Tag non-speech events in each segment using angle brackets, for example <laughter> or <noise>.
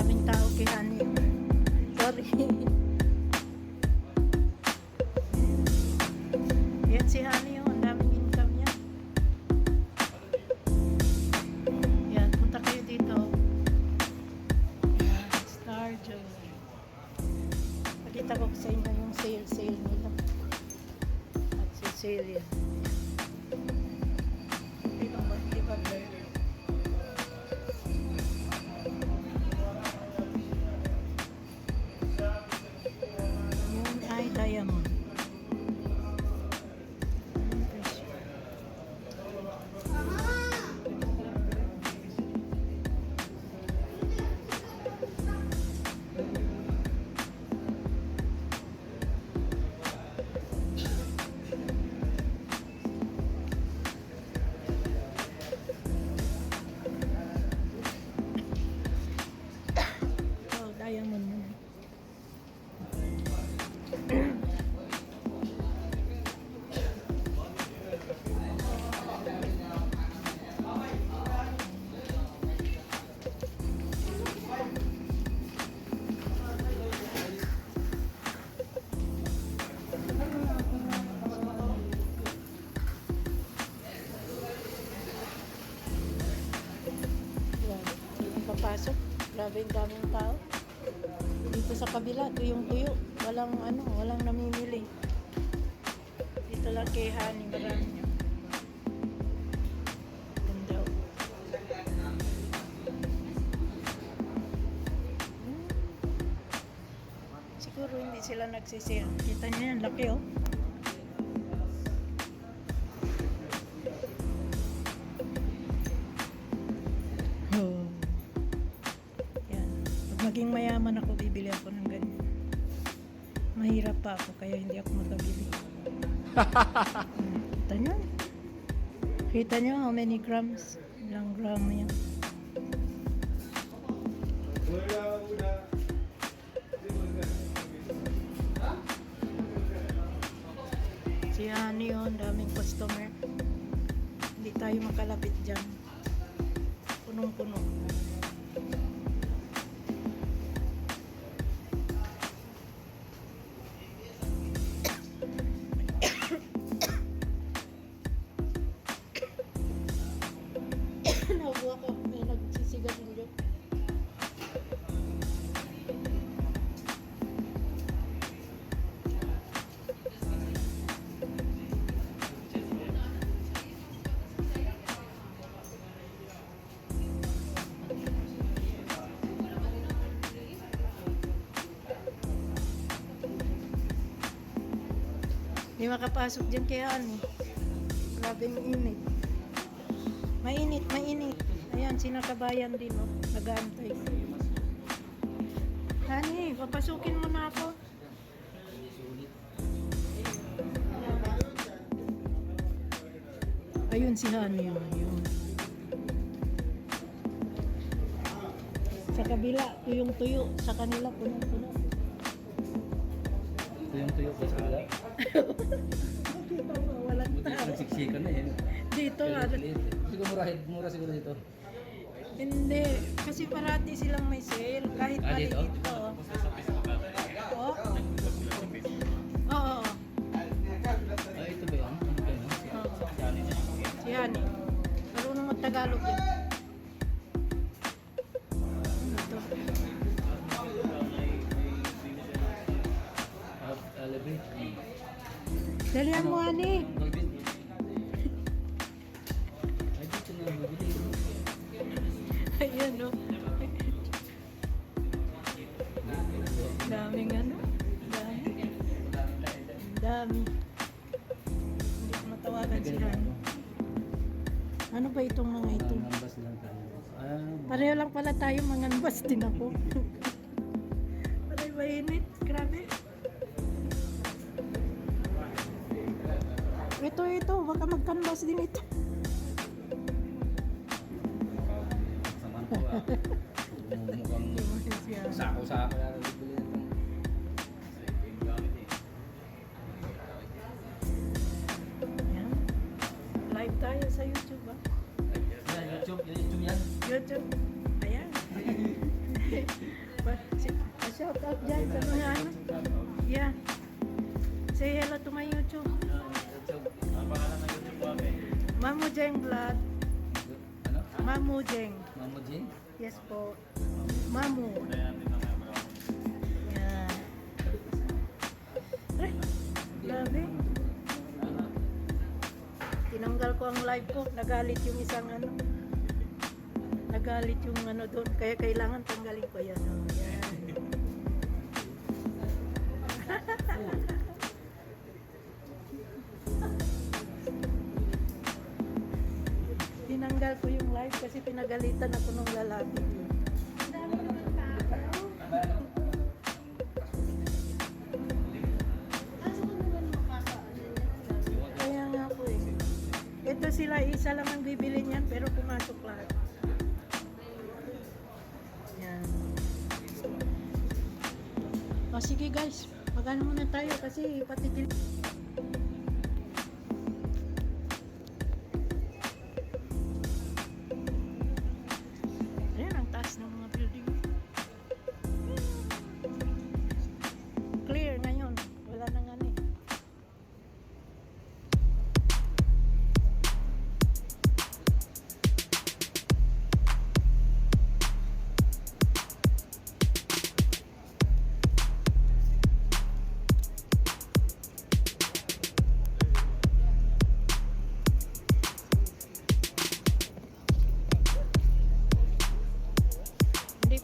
daming tao kay Honey. Sorry. Yan si Honey, oh. Pakita ko sa inyo yung sale-sale nila. At si sale ay Grabe yung daming tao. Dito sa kabila, tuyong-tuyo. Walang ano, walang namimili. Dito lang kay Honey, marami niya. Ganda. oh. Hmm. Siguro hindi sila nagsisale. Kita niyo yan, laki. Oh. Pag maging mayaman ako, bibili ako ng ganyan. Mahirap pa ako, kaya hindi ako makabili. Hmm, <laughs> Kita nyo? Kita nyo how many grams? Ilang gram yan? Si Honey yun, daming customer. Hindi tayo makalapit dyan. Punong-puno. Naubo Hindi makapasok dyan kaya ano. Grabe yung init. Mainit, mainit. Ayan, sinakabayan din, oh. Nag-aantay. Hani, papasukin mo na ako. Ayun si Hani, oh. Ayun. Sa kabila, tuyong-tuyo. Sa kanila, punong-puno. Ito yung tuyo ko sa kabila. Nakita mo, walang tao. nagsiksikan na eh. Dito nga. Liit. Siguro mura, mura siguro dito. Hindi, kasi parati silang may sale. Kahit Ah, maliit dito? pa. oh. Oo. Oo. Oo. Ah, ito ba yan? Si Yani. Marunong mag-Tagalog yan. Dalihan mo, Ani. Ayan, no. Daming ano. Dami. Hindi ko matawagan si Yani. Ano ba itong mga ito? Pareho lang pala tayo manganbas din ako. <laughs> Pareho ba init? Grabe. Ito, ito. Baka magkanbas din ito. ah. Mukhang sako-sako na. Yan. Live tayo sa YouTube, ah. Yan, YouTube, YouTube yan. YouTube. Ayan. <laughs> out dyan sa mga ano. Yeah. Say hello to my YouTube. Mamu Jeng Vlog. Ano? Mamu Jeng. Mamo Jane? Yes po. Mamu. Yan. Ay, grabe. Tinanggal ko ang live ko. Nagalit yung isang ano. Nagalit yung ano doon. Kaya kailangan tanggalin ko yan. Oh, yan. <laughs> Live kasi pinagalitan ako ng lalaki. Kaya nga po eh. Ito sila, isa lang ang bibili niyan pero pumasok lahat. Yan. O sige guys, magano muna tayo kasi patitil.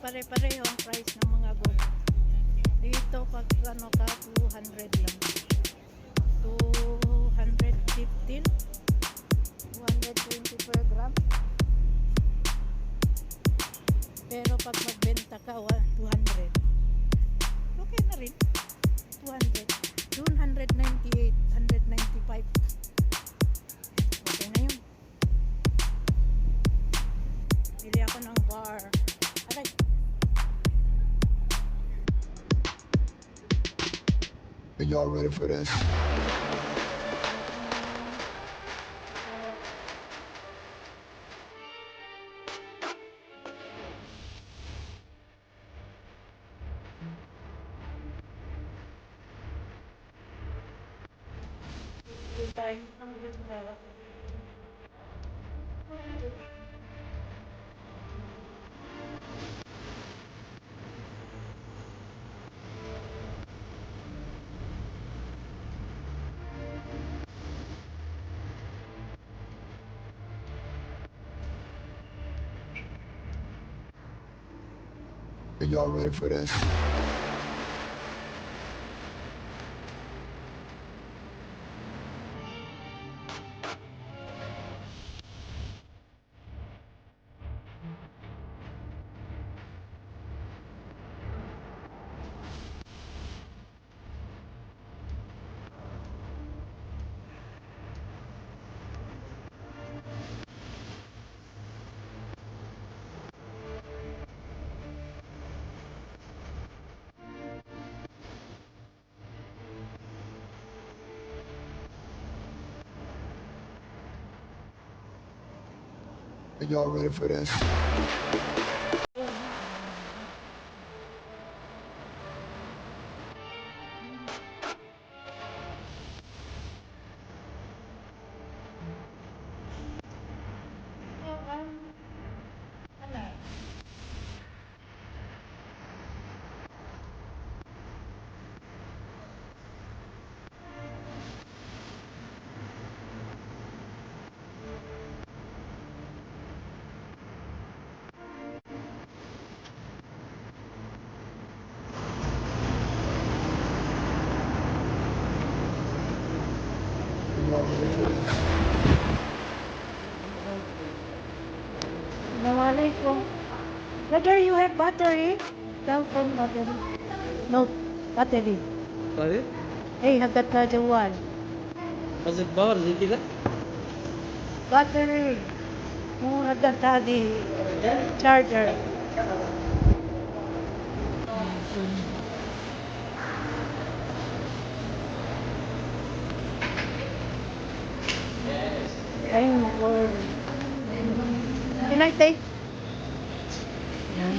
Pare-pareho ang price ng mga gold. Dito pag ano ka 200 lang. 215 220 per gram. Pero pag magbenta ka wa- 200. Okay na rin. Are y'all ready for this? Are y'all ready for this? Are y'all ready for this? Nawalay ko. Whether you have battery, cell phone battery. No, battery. Sorry? Hey, have that charger one. Was it power? Did you Battery. No, have that charger. Charger. I take? Yan.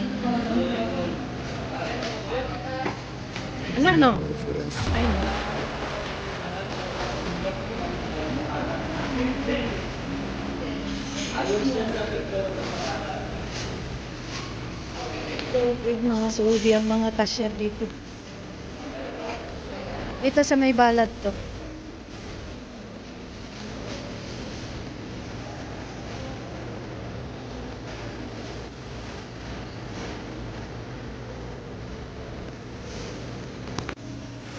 Ano, no? Ay, no. Tubig mga sudi ang mga cashier dito. Ito sa may balat to.